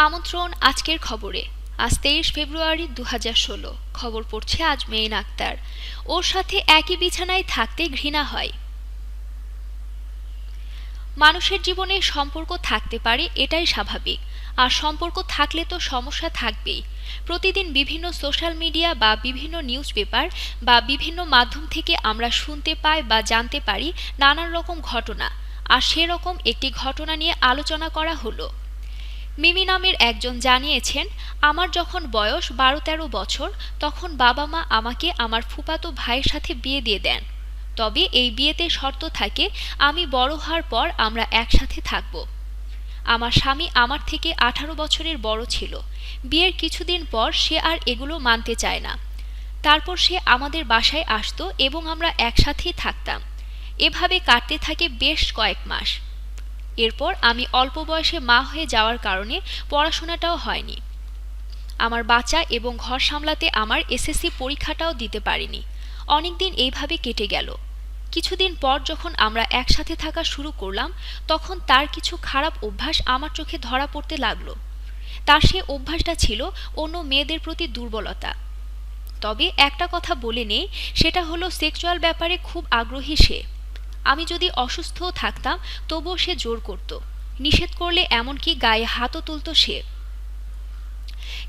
আমন্ত্রণ আজকের খবরে। আজ তেইশ ফেব্রুয়ারি দু ষোলো। খবর পড়ছে আজ মেইন আক্তার। ওর সাথে একই বিছানায় থাকতে ঘৃণা হয়। মানুষের জীবনে সম্পর্ক থাকতে পারে এটাই স্বাভাবিক। আর সম্পর্ক থাকলে তো সমস্যা থাকবেই। প্রতিদিন বিভিন্ন সোশ্যাল মিডিয়া বা বিভিন্ন নিউজ পেপার বা বিভিন্ন মাধ্যম থেকে আমরা শুনতে পাই বা জানতে পারি নানান রকম ঘটনা। আর সেরকম একটি ঘটনা নিয়ে আলোচনা করা হলো। মিমি নামের একজন জানিয়েছেন, আমার যখন বয়স বারো তেরো বছর, তখন বাবা মা আমাকে আমার ফুপাতো ভাইয়ের সাথে বিয়ে দিয়ে দেন। তবে এই বিয়েতে শর্ত থাকে, আমি বড় হওয়ার পর আমরা একসাথে থাকব। আমার স্বামী আমার থেকে আঠারো বছরের বড় ছিল। বিয়ের কিছুদিন পর সে আর এগুলো মানতে চায় না। তারপর সে আমাদের বাসায় আসতো এবং আমরা একসাথেই থাকতাম। এভাবে কাটতে থাকে বেশ কয়েক মাস। এরপর আমি অল্প বয়সে মা হয়ে যাওয়ার কারণে পড়াশোনাটাও হয়নি। আমার বাচ্চা এবং ঘর সামলাতে আমার এসএসসি পরীক্ষাটাও দিতে পারিনি। অনেকদিন এইভাবে কেটে গেল। কিছুদিন পর যখন আমরা একসাথে থাকা শুরু করলাম, তখন তার কিছু খারাপ অভ্যাস আমার চোখে ধরা পড়তে লাগল। তার সে অভ্যাসটা ছিল অন্য মেয়েদের প্রতি দুর্বলতা। তবে একটা কথা বলে নেই, সেটা হলো সেক্সুয়াল ব্যাপারে খুব আগ্রহী সে। আমি যদি অসুস্থও থাকতাম, তবুও সে জোর করত। নিষেধ করলে এমনকি গায়ে হাতও তুলত সে।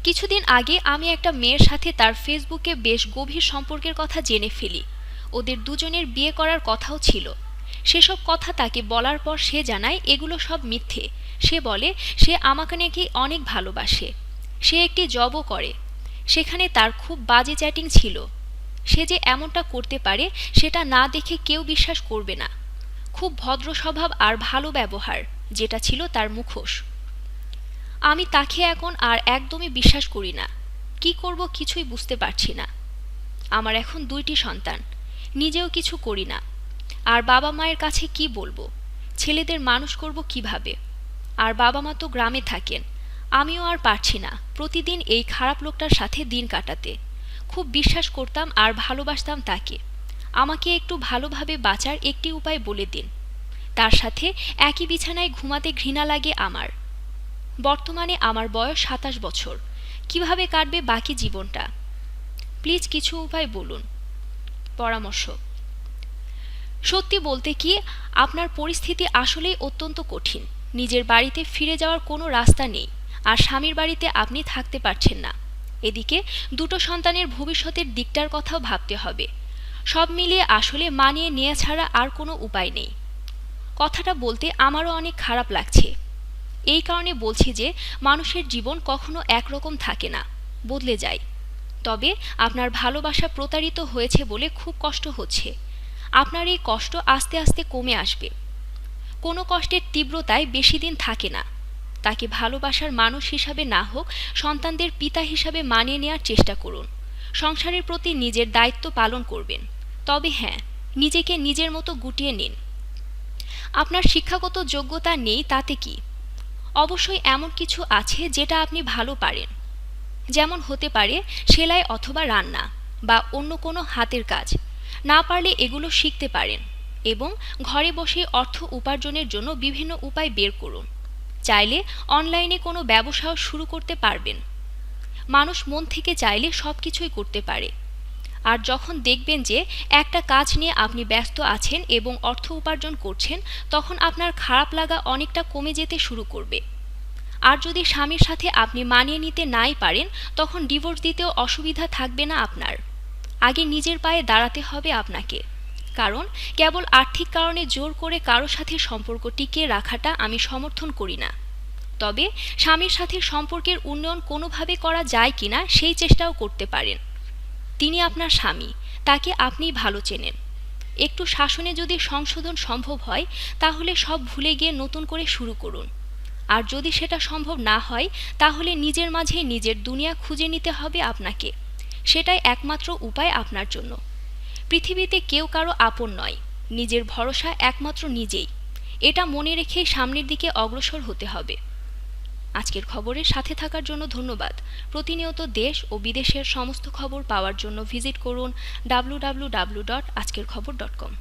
কিছুদিন আগে আমি একটা মেয়ের সাথে তার ফেসবুকে বেশ গভীর সম্পর্কের কথা জেনে ফেলি। ওদের দুজনের বিয়ে করার কথাও ছিল। সেসব কথা তাকে বলার পর সে জানায়, এগুলো সব মিথ্যে। সে বলে, সে আমাকে নাকি অনেক ভালোবাসে। সে একটি জবও করে। সেখানে তার খুব বাজে চ্যাটিং ছিল। সে যে এমনটা করতে পারে, সেটা না দেখে কেউ বিশ্বাস করবে না। খুব ভদ্র স্বভাব আর ভালো ব্যবহার, যেটা ছিল তার মুখোশ। আমি তাকে এখন আর একদমই বিশ্বাস করি না। কি করব কিছুই বুঝতে পারছি না। আমার এখন দুইটি সন্তান, নিজেও কিছু করি না। আর বাবা মায়ের কাছে কি বলব? ছেলেদের মানুষ করব কীভাবে? আর বাবা মা তো গ্রামে থাকেন, আমিও আর পারছি না প্রতিদিন এই খারাপ লোকটার সাথে দিন কাটাতে। খুব বিশ্বাস করতাম আর ভালোবাসতাম তাকে। আমাকে একটু ভালোভাবে বাঁচার একটি উপায় বলে দিন। তার সাথে একই বিছানায় ঘুমাতে ঘৃণা লাগে আমার। বর্তমানে আমার বয়স সাতাশ বছর। কীভাবে কাটবে বাকি জীবনটা? প্লিজ কিছু উপায় বলুন। পরামর্শ। সত্যি বলতে কি, আপনার পরিস্থিতি আসলেই অত্যন্ত কঠিন। নিজের বাড়িতে ফিরে যাওয়ার কোনো রাস্তা নেই। আর স্বামীর বাড়িতে আপনি থাকতে পারছেন না। এদিকে দুটো সন্তানের ভবিষ্যতের দিকটার কথাও ভাবতে হবে। সব মিলিয়ে আসলে মানিয়ে নেওয়া ছাড়া আর কোনো উপায় নেই। কথাটা বলতে আমারও অনেক খারাপ লাগছে। এই কারণে বলছি যে, মানুষের জীবন কখনো একরকম থাকে না, বদলে যায়। তবে আপনার ভালোবাসা প্রতারিত হয়েছে বলে খুব কষ্ট হচ্ছে। আপনার এই কষ্ট আস্তে আস্তে কমে আসবে। কোনো কষ্টের তীব্রতায় বেশি দিন থাকে না। তাকে ভালোবাসার মানুষ হিসাবে না হোক, সন্তানদের পিতা হিসাবে মানিয়ে নেওয়ার চেষ্টা করুন। সংসারের প্রতি নিজের দায়িত্ব পালন করবেন। তবে হ্যাঁ নিজেকে নিজের মতো গুটিয়ে নিন। আপনার শিক্ষাগত যোগ্যতা নেই তাতে কি? অবশ্যই এমন কিছু আছে যেটা আপনি ভালো পারেন। যেমন হতে পারে সেলাই অথবা রান্না বা অন্য কোনো হাতের কাজ। না পারলে এগুলো শিখতে পারেন এবং ঘরে বসে অর্থ উপার্জনের জন্য বিভিন্ন উপায় বের করুন। চাইলে অনলাইনে কোনো ব্যবসাও শুরু করতে পারবেন। মানুষ মন থেকে চাইলে সব কিছুই করতে পারে। আর যখন দেখবেন যে একটা কাজ নিয়ে আপনি ব্যস্ত আছেন এবং অর্থ উপার্জন করছেন, তখন আপনার খারাপ লাগা অনেকটা কমে যেতে শুরু করবে। আর যদি স্বামীর সাথে আপনি মানিয়ে নিতে নাই পারেন, তখন ডিভোর্স দিতেও অসুবিধা থাকবে না আপনার। আগে নিজের পায়ে দাঁড়াতে হবে আপনাকে। কারণ কেবল আর্থিক কারণে জোর করে কারও সাথে সম্পর্ক টিকিয়ে রাখাটা আমি সমর্থন করি না। তবে স্বামীর সাথে সম্পর্কের উন্নয়ন কোনোভাবে করা যায় কিনা সেই চেষ্টাও করতে পারেন। তিনি আপনার স্বামী, তাকে আপনি ভালো চেনেন। একটু শাসনে যদি সংশোধন সম্ভব হয়, তাহলে সব ভুলে গিয়ে নতুন করে শুরু করুন। আর যদি সেটা সম্ভব না হয়, তাহলে নিজের মাঝে নিজের দুনিয়া খুঁজে নিতে হবে আপনাকে। সেটাই একমাত্র উপায় আপনার জন্য। পৃথিবীতে কেউ কারও আপন নয়, নিজের ভরসা একমাত্র নিজেই। এটা মনে রেখে সামনের দিকে অগ্রসর হতে হবে। আজকের খবরের সাথে থাকার জন্য ধন্যবাদ। প্রতিনিয়ত দেশ ও বিদেশের সমস্ত খবর পাওয়ার জন্য ভিজিট করুন ডাব্লু আজকের খবর ডট কম